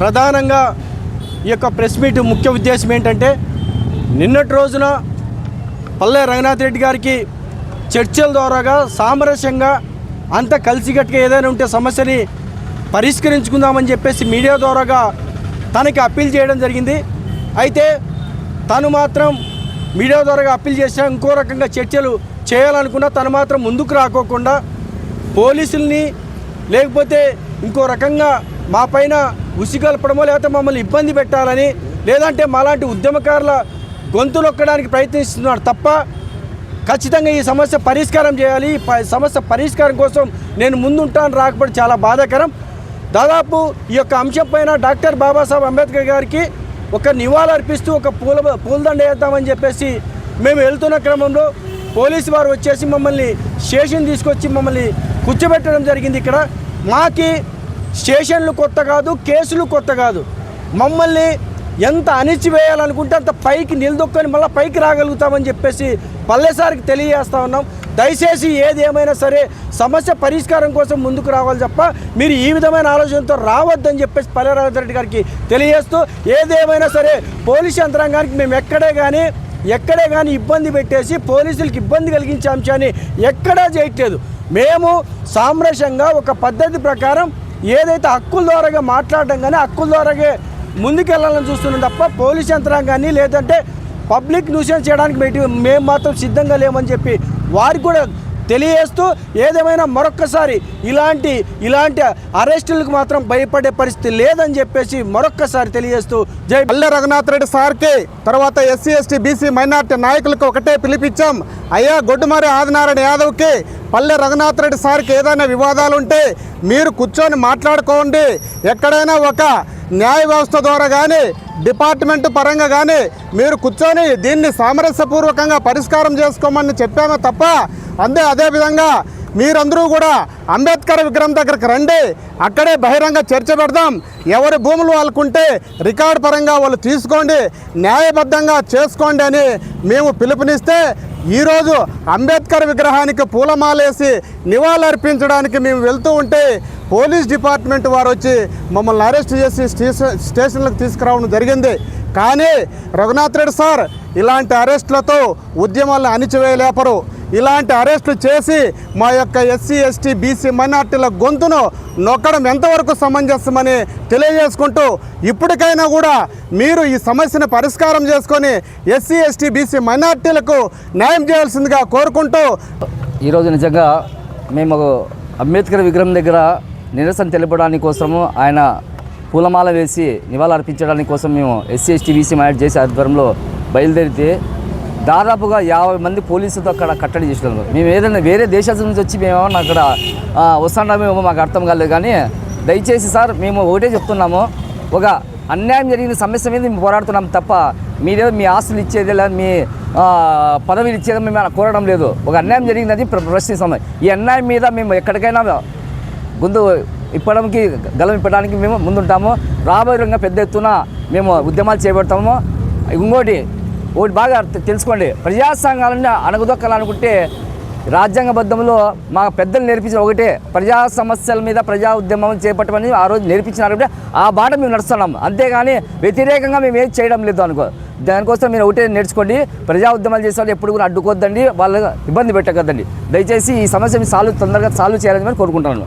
ప్రధానంగా ఈ యొక్క ప్రెస్ మీట్ ముఖ్య ఉద్దేశం ఏంటంటే నిన్నటి రోజున పల్లె రంగనాథ్ రెడ్డి గారికి చర్చల ద్వారాగా సామరస్యంగా అంత కలిసికట్టుగా ఏదైనా ఉంటే సమస్యని పరిష్కరించుకుందామని చెప్పేసి మీడియా ద్వారాగా తనకి అప్పీల్ చేయడం జరిగింది. అయితే తను మాత్రం మీడియా ద్వారా అప్పీల్ చేసినా ఇంకో రకంగా చర్చలు చేయాలనుకున్నా తను మాత్రం ముందుకు రాకోకుండా పోలీసుల్ని లేకపోతే ఇంకో రకంగా మా పైన ఉసిగల్పడమో లేకపోతే మమ్మల్ని ఇబ్బంది పెట్టాలని లేదంటే మాలాంటి ఉద్యమకారుల గొంతు నొక్కడానికి ప్రయత్నిస్తున్నాడు తప్ప ఖచ్చితంగా ఈ సమస్య పరిష్కారం చేయాలి. ఈ సమస్య పరిష్కారం కోసం నేను ముందుంటాను రాకపోతే చాలా బాధాకరం. దాదాపు ఈ యొక్క అంశం పైన డాక్టర్ బాబాసాహెబ్ అంబేద్కర్ గారికి ఒక నివాళులర్పిస్తూ ఒక పూల పూలదండ వేద్దామని చెప్పేసి మేము వెళ్తున్న క్రమంలో పోలీసు వారు వచ్చేసి మమ్మల్ని స్టేషన్ తీసుకొచ్చి మమ్మల్ని కూర్చోబెట్టడం జరిగింది ఇక్కడ. మాకి స్టేషన్లు కొత్త కాదు కేసులు కొత్త కాదు. మమ్మల్ని ఎంత అణిచివేయాలనుకుంటే అంత పైకి నిలదొక్కని మళ్ళీ పైకి రాగలుగుతామని చెప్పేసి పల్లెసారికి తెలియజేస్తా ఉన్నాం. దయచేసి ఏది ఏమైనా సరే సమస్య పరిష్కారం కోసం ముందుకు రావాలి తప్ప మీరు ఈ విధమైన ఆలోచనతో రావద్దని చెప్పేసి పల్లెరాజు రెడ్డి గారికి తెలియజేస్తూ ఏదేమైనా సరే పోలీస్ యంత్రాంగానికి మేము ఎక్కడే కానీ ఎక్కడే కానీ ఇబ్బంది పెట్టేసి పోలీసులకు ఇబ్బంది కలిగించే అంశాన్ని ఎక్కడా చేయట్లేదు. మేము సామరస్యంగా ఒక పద్ధతి ప్రకారం ఏదైతే హక్కుల ద్వారాగా మాట్లాడడం కానీ హక్కుల ద్వారాగే ముందుకెళ్ళాలని చూస్తున్నాం తప్ప పోలీస్ యంత్రాంగాన్ని లేదంటే పబ్లిక్ న్యూసెన్స్ చేయడానికి మేము మాత్రం సిద్ధంగా లేమని చెప్పి వారికి కూడా తెలియజేస్తూ ఏదేమైనా మరొక్కసారి ఇలాంటి ఇలాంటి అరెస్టులకు మాత్రం భయపడే పరిస్థితి లేదని చెప్పేసి మరొక్కసారి తెలియజేస్తూ జై పల్లె రఘునాథ్ రెడ్డి సార్కి తర్వాత ఎస్సీ ఎస్టీ బీసీ మైనార్టీ నాయకులకు ఒకటే పిలిపించాం. అయ్యా గొడ్డుమారి ఆదినారాయణ యాదవ్కి పల్లె రఘునాథ్ రెడ్డి సార్కి ఏదైనా వివాదాలు ఉంటే మీరు కూర్చొని మాట్లాడుకోండి. ఎక్కడైనా ఒక న్యాయ వ్యవస్థ ద్వారా కానీ డిపార్ట్మెంట్ పరంగా కానీ మీరు కూర్చొని దీన్ని సామరస్యపూర్వకంగా పరిష్కారం చేసుకోమని చెప్పామే తప్ప అందే అదేవిధంగా మీరందరూ కూడా అంబేద్కర్ విగ్రహం దగ్గరికి రండి. అక్కడే బహిరంగ చర్చ పెడదాం. ఎవరి భూములు వాళ్ళకుంటే రికార్డ్ పరంగా వాళ్ళు తీసుకోండి. న్యాయబద్ధంగా చేసుకోండి అని మేము పిలుపునిస్తే ఈరోజు అంబేద్కర్ విగ్రహానికి పూలమాలేసి నివాళులర్పించడానికి మేము వెళ్తూ ఉంటే పోలీస్ డిపార్ట్మెంట్ వారు వచ్చి మమ్మల్ని అరెస్ట్ చేసి స్టేషన్ స్టేషన్లకు తీసుకురావడం జరిగింది. కానీ రఘునాథ్ రెడ్డి సార్ ఇలాంటి అరెస్టులతో ఉద్యమాలను అణిచివేయలేపరు. ఇలాంటి అరెస్టులు చేసి మా యొక్క ఎస్సీ ఎస్టీ బీసీ మైనార్టీల గొంతును నొక్కడం ఎంతవరకు సమంజసమని తెలియజేసుకుంటూ ఇప్పటికైనా కూడా మీరు ఈ సమస్యను పరిష్కారం చేసుకొని ఎస్సీ ఎస్టీ బీసీ మైనార్టీలకు న్యాయం చేయాల్సిందిగా కోరుకుంటూ ఈరోజు నిజంగా మేము అంబేద్కర్ విగ్రహం దగ్గర నిరసన తెలపడానికి కోసము ఆయన పూలమాల వేసి నివాళులు అర్పించడానికి కోసం మేము ఎస్సీ ఎస్టీ బీసీ మైనార్టీ చేసే ఆధ్వర్యంలో బయలుదేరితే దాదాపుగా యాభై మంది పోలీసులతో అక్కడ కట్టడి చేసినారు. మేము ఏదైనా వేరే దేశాల నుంచి వచ్చి మేమేమన్నా అక్కడ ఆ, మాకు అర్థం కాలేదు కానీ దయచేసి సార్ మేము ఒకటే చెప్తున్నాము. ఒక అన్యాయం జరిగిన సమస్య మీద మేము పోరాడుతున్నాం తప్ప మీరేదో మీ ఆస్తులు ఇచ్చేది లేదా మీ పదవిలు ఇచ్చేది మేము కోరడం లేదు. ఒక అన్యాయం జరిగిందని ప్ర- ఈ అన్యాయం మీద మేము ఎక్కడికైనా ముందు ఇప్పడానికి గలం ఇప్పడానికి మేము ముందుంటాము. రాబోయే రంగా పెద్ద ఎత్తున మేము ఉద్యమాలు చేపడతాము. ఇంకోటి ఒకటి బాగా తెలుసుకోండి. ప్రజా సంఘాలను అణగదొక్కాలనుకుంటే రాజ్యాంగబద్ధంలో మా పెద్దలు నేర్పించిన ఒకటే ప్రజా సమస్యల మీద ప్రజా ఉద్యమం చేపట్టమని ఆ రోజు నేర్పించినారు ఆ బాట మేము నడుస్తున్నాం. అంతేగాని వ్యతిరేకంగా మేము ఏం చేయడం లేదు అనుకో దానికోసం మీరు ఒకటే నేర్చుకోండి. ప్రజా ఉద్యమాలు చేసే వాళ్ళు ఎప్పుడు కూడా అడ్డుకోవద్దండి వాళ్ళ ఇబ్బంది పెట్టకద్దండి. దయచేసి ఈ సమస్య సాల్వ్ తొందరగా సాల్వ్ చేయాలని కోరుకుంటున్నాను.